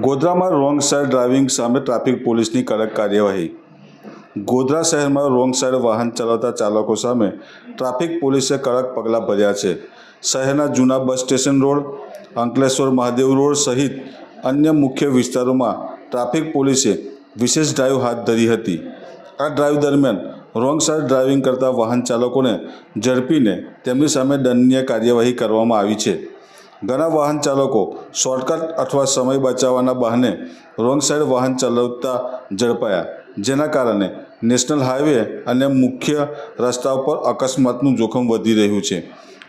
ગોધરામાં wrong side driving સામે traffic પોલીસની કડક કાર્યવાહી. ગોધરા શહેરમાં રોંગ સાઇડ વાહન ચલાવતા ચાલકો સામે ટ્રાફિક પોલીસે કડક પગલાં ભર્યા છે. શહેરના જૂના bus station road, Ankleshwar Mahadev road સહિત અન્ય મુખ્ય વિસ્તારોમાં ટ્રાફિક પોલીસે વિશેષ ડ્રાઇવ હાથ ધરી હતી. આ ડ્રાઈવ દરમિયાન રોંગ સાઇડ ડ્રાઇવિંગ કરતા વાહન ચાલકોને ઝડપીને તેમની સામે દંડનીય કાર્યવાહી કરવામાં આવી છે. ઘણા વાહન ચાલકો શોર્ટકટ અથવા સમય બચાવવાના બહાને રોંગ સાઈડ વાહન ચલાવતા ઝડપાયા, જેના કારણે નેશનલ હાઈવે અને મુખ્ય રસ્તા પર અકસ્માતનું જોખમ વધી રહ્યું છે.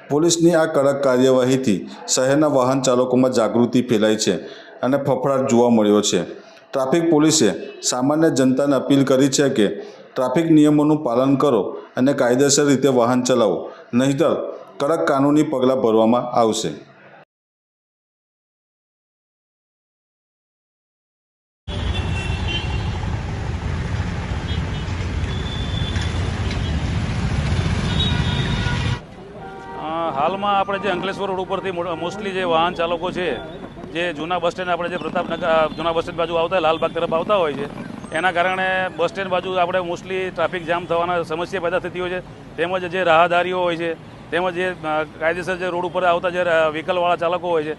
પોલીસની આ કડક કાર્યવાહીથી શહેરના વાહન ચાલકોમાં જાગૃતિ ફેલાઈ છે અને ફફડાટ જોવા મળ્યો છે. ટ્રાફિક પોલીસે સામાન્ય જનતાને અપીલ કરી છે કે ટ્રાફિક નિયમોનું પાલન કરો અને કાયદેસર રીતે વાહન ચલાવો, નહીંતર કડક કાનૂની પગલાં ભરવામાં આવશે. હાલમાં આપણે જે અંકલેશ્વર રોડ ઉપરથી મોસ્ટલી જે વાહન ચાલકો છે જે જૂના બસ સ્ટેન્ડ આપણે જે પ્રતાપનગર જૂના બસ સ્ટેન્ડ બાજુ આવતા હોય, લાલબાગ તરફ આવતા હોય છે એના કારણે બસ સ્ટેન્ડ બાજુ આપણે મોસ્ટલી ટ્રાફિક જામ થવાના સમસ્યા પેદા થતી હોય છે. તેમજ જે રાહદારીઓ હોય છે તેમજ જે કાયદેસર જે રોડ ઉપર આવતા જે વ્હીકલવાળા ચાલકો હોય છે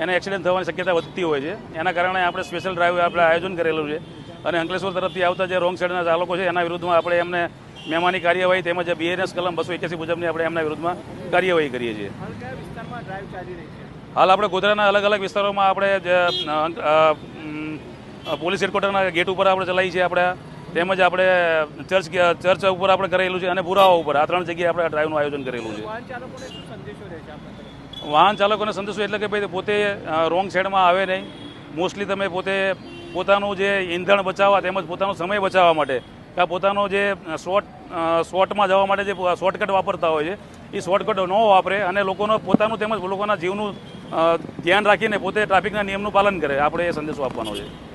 એને એક્સિડન્ટ થવાની શક્યતા વધતી હોય છે. એના કારણે આપણે સ્પેશિયલ ડ્રાઈવ આપણે આયોજન કરેલું છે. અને અંકલેશ્વર તરફથી આવતા જે રોંગ સાઈડના ચાલકો છે એના વિરુદ્ધમાં આપણે એમને મહેમાની કાર્યવાહી તેમજ બીએનએસ કલમ બસો એક્યાસી મુજબની આપણે એમના વિરુદ્ધમાં કાર્યવાહી કરીએ છીએ. હાલ આપણે ગોધરાના અલગ અલગ વિસ્તારોમાં આપણે પોલીસ હેડક્વાર્ટરના ગેટ ઉપર આપણે ચલાવી છીએ આપણે. તેમજ આપણે ચર્ચ ચર્ચ ઉપર આપણે કરેલું છે અને પુરાવા ઉપર. આ ત્રણ જગ્યાએ આપણે ડ્રાઈવનું આયોજન કરેલું છે? વાહન ચાલકોને સંદેશો એટલે કે ભાઈ પોતે રોંગ સાઈડમાં આવે નહીં. મોસ્ટલી તમે પોતે પોતાનું જે ઈંધણ બચાવવા તેમજ પોતાનો સમય બચાવવા માટે કાં પોતાનો જે શોર્ટ શોર્ટમાં જવા માટે જે શોર્ટકટ વાપરતા હોય છે, એ શોર્ટકટ ન વાપરે અને લોકોનો પોતાનું તેમજ લોકોના જીવનું ધ્યાન રાખીને પોતે ટ્રાફિકના નિયમનું પાલન કરે. આપણે એ સંદેશો આપવાનો છે.